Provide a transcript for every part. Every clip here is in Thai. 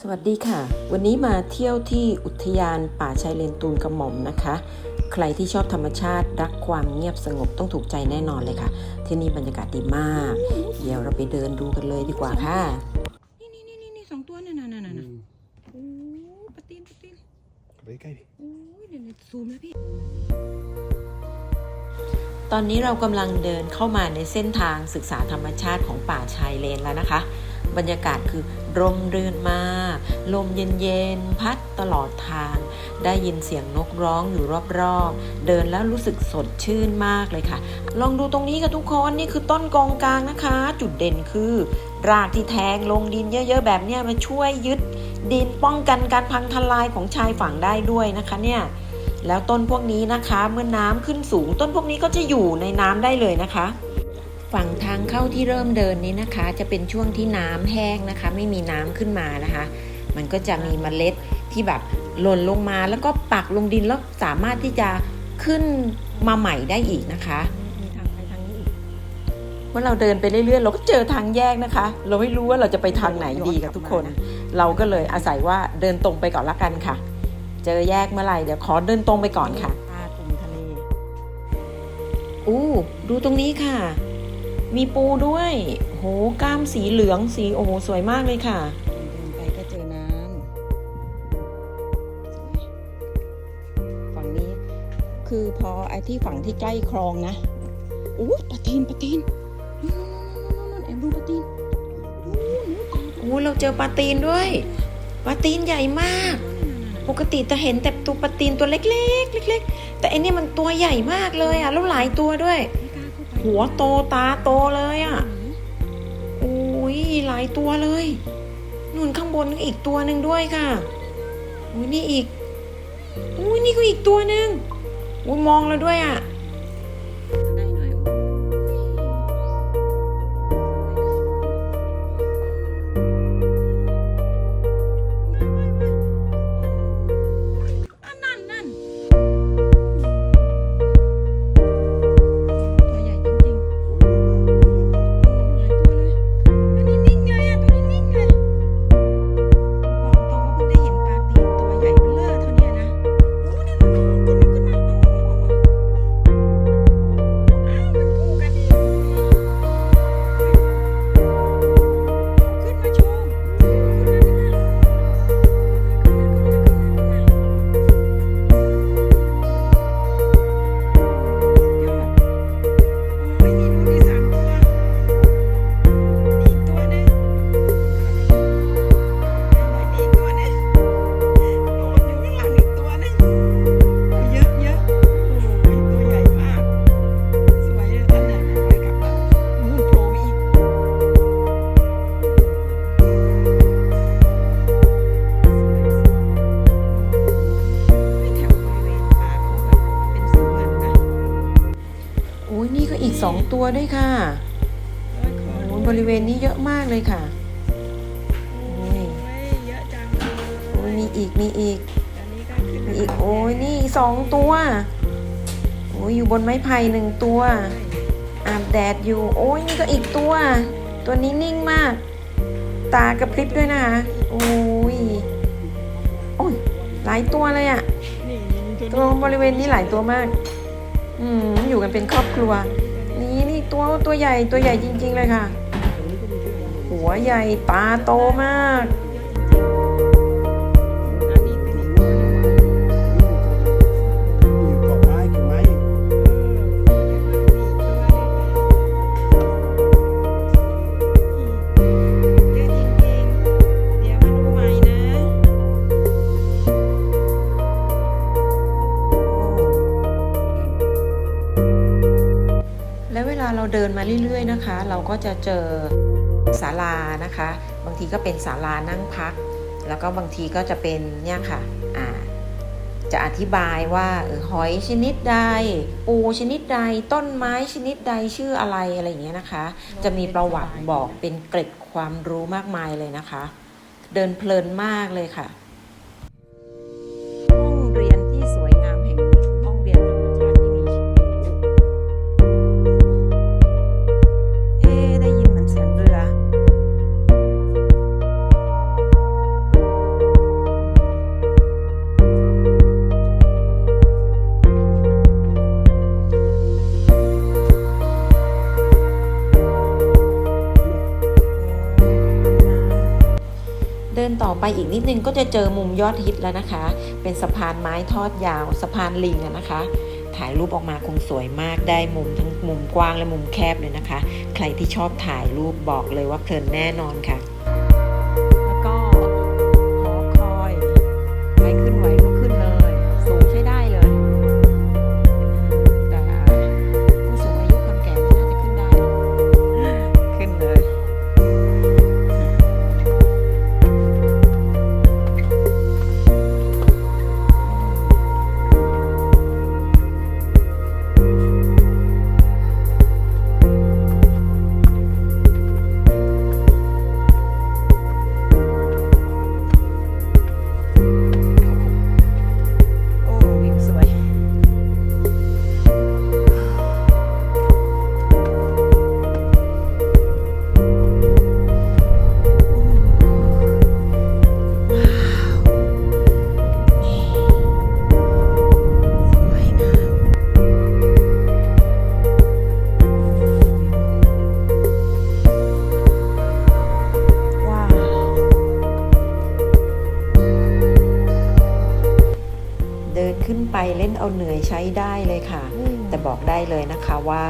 สวัสดีค่ะ วันนี้มาเที่ยวที่อุทยานป่าชายเลนตูนกระหม่อมนะคะ ใครที่ชอบธรรมชาติรักความเงียบสงบต้องถูกใจแน่นอนเลยค่ะ ที่นี่บรรยากาศดีมาก เดี๋ยวเราไปเดินดูกันเลยดีกว่าค่ะ นี่นี่นี่นี่นี่สองตัวน่ะน่ะน่ะน่ะน่ะโอ้ปะตีนปะตีนไปใกล้ดิโอ้ยเดี๋ยวเดี๋ยวซูมแล้วพี่ตอนนี้เรากำลังเดินเข้ามาในเส้นทางศึกษาธรรมชาติของป่าชายเลนแล้วนะคะ บรรยากาศคือร่มรื่นมาก ลมเย็นๆ พัดตลอดทาง ได้ยินเสียงนกร้องอยู่รอบๆ เดินแล้วรู้สึกสดชื่นมากเลยค่ะ ลองดูตรงนี้กับทุกคนนี่คือต้นกองกลางนะคะ จุดเด่นคือ รากที่แทงลงดินเยอะๆ แบบนี้มันช่วยยึดดินป้องกันการพังทลายของชายฝั่งได้ด้วยนะคะเนี่ยแล้วต้นพวกนี้นะคะเมื่อน้ำขึ้นสูง ต้นพวกนี้ก็จะอยู่ในน้ำได้เลยนะคะ ฝั่งทางเข้าที่เริ่มเดินนี้นะคะ จะเป็นช่วงที่น้ำแห้งนะคะ ไม่มีน้ำขึ้นมานะคะ มันก็จะมีเมล็ดที่แบบหล่นลงมาแล้วก็ปักลงดินแล้วสามารถที่จะขึ้นมาใหม่ได้อีกนะคะมีทางไปทางนี้อีกเมื่อเราเดินไปเรื่อยๆ เราก็เจอทางแยกนะคะ เราไม่รู้ว่าเราจะไปทางไหนดีกับทุกคน เราก็เลยอาศัยว่าเดินตรงไปก่อนละกันค่ะ เจอแยกเมื่อไหร่เดี๋ยวขอเดินตรงไปก่อนค่ะปลากลุ่มทะเลอู้ดูตรงนี้ค่ะ มีปูด้วย โหกล้ามสีเหลืองสีโอ้โหสวยมากเลยค่ะเดินไปก็เจอน้ำสวยฝั่งนี้ คือพอไอ้ที่ฝั่งที่ใกล้คลองนะอู้ปะตีนปะตีนนู่นๆๆๆๆแอบดูปะตีนนู่นๆตาโอ้เราเจอปลาตีนด้วยปลาตีนใหญ่มาก ปกติจะเห็นแต่ตัวปลาตีนตัวเล็กๆเล็กๆแต่อันนี้มันตัวใหญ่มากเลยอะแล้วหลายตัวด้วย หัวโตตาโตเลยอะโอ้ยหลายตัวเลยนู่นข้างบนอีกตัวหนึ่งด้วยค่ะอุ้ยนี่อีกอุ้ยนี่ก็อีกตัวหนึ่งอุ้ยมองเราด้วยอะได้วยค่ะโอ้ยขอโอ้ยบริเวณนี้เยอะมากเลยค่ะโอ้ยโอ้ยเยอะจังเลยโอ้ยมีอีกมีอีกอันนี้ก็ขึ้นมีอีกโอ้ยนี่สองตัวโอ้ยอยู่บนไม้ไผ่หนึ่งตัวอาบแดดอยู่ โอ้ยนี่ก็อีกตัว ตัวนี้นิ่งมาก ตากระพริบด้วยนะคะโอ้ยโอ้ยหลายตัวเลยอะนี่ตัวตัวบริเวณนี้หลายตัวมาก อืมอยู่กันเป็นครอบครัวนี่นี่ ตัวตัวใหญ่ตัวใหญ่จริง ๆ เลยค่ะ หัวใหญ่ตาโตมาก แล้วเวลาเราเดินมาเรื่อยๆนะคะ เราก็จะเจอศาลานะคะ บางทีก็เป็นศาลานั่งพัก แล้วก็บางทีก็จะเป็นเนี่ยค่ะจะอธิบายว่าออหอยชนิดใด ปูชนิดใด ต้นไม้ชนิดใดชื่ออะไรอะไรอย่างเงี้ยนะคะ จะมีประวัติบอกเป็นเกร็ดความรู้มากมายเลยนะคะ เดินเพลินมากเลยค่ะ นต่อไปอีกนิดนึงก็จะเจอมุมยอดฮิตแล้วนะคะ เป็นสะพานไม้ทอดยาว สะพานลิงนะคะ ถ่ายรูปออกมาคงสวยมากได้มุมทั้งมุมกว้างและมุมแคบเลยนะคะ ใครที่ชอบถ่ายรูปบอกเลยว่าเพลินแน่นอนค่ะ ขึ้นไปเล่นเอาเหนื่อยใช้ได้เลยค่ะ แต่บอกได้เลยนะคะว่า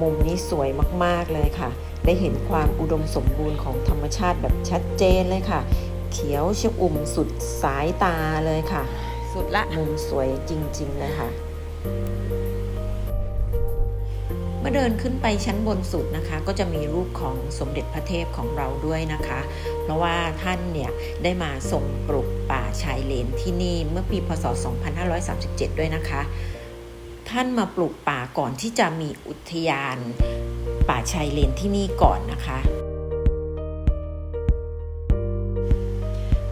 มุมนี้สวยมากๆเลยค่ะ ได้เห็นความอุดมสมบูรณ์ของธรรมชาติแบบชัดเจนเลยค่ะ เขียวชอุ่มสุดสายตาเลยค่ะ สุดละมุมสวยจริง ๆ เลยค่ะ เมื่อเดินขึ้นไปชั้นบนสุดนะคะ ก็จะมีรูปของสมเด็จพระเทพของเราด้วยนะคะ เพราะว่าท่านเนี่ยได้มาทรงปลูกป่าชายเลนที่นี่เมื่อปีพศ 2537 ด้วยนะคะ ท่านมาปลูกป่าก่อนที่จะมีอุทยานป่าชายเลนที่นี่ก่อนนะคะ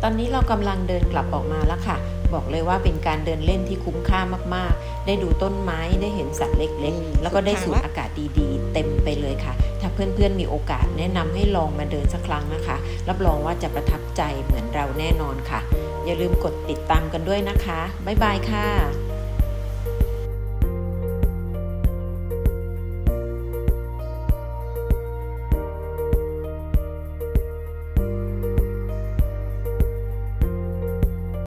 ตอนนี้เรากำลังเดินกลับออกมาแล้วค่ะ บอกเลยว่าเป็นการเดินเล่นที่คุ้มค่ามากๆ ได้ดูต้นไม้ได้เห็นสัตว์เล็กๆ แล้วก็ได้สูดอากาศดีๆ เต็มไปเลยค่ะ ถ้าเพื่อนๆมีโอกาสแนะนำให้ลองมาเดินสักครั้งนะคะ รับรองว่าจะประทับใจเหมือนเราแน่นอนค่ะ อย่าลืมกดติดตามกันด้วยนะคะบ๊ายบายค่ะ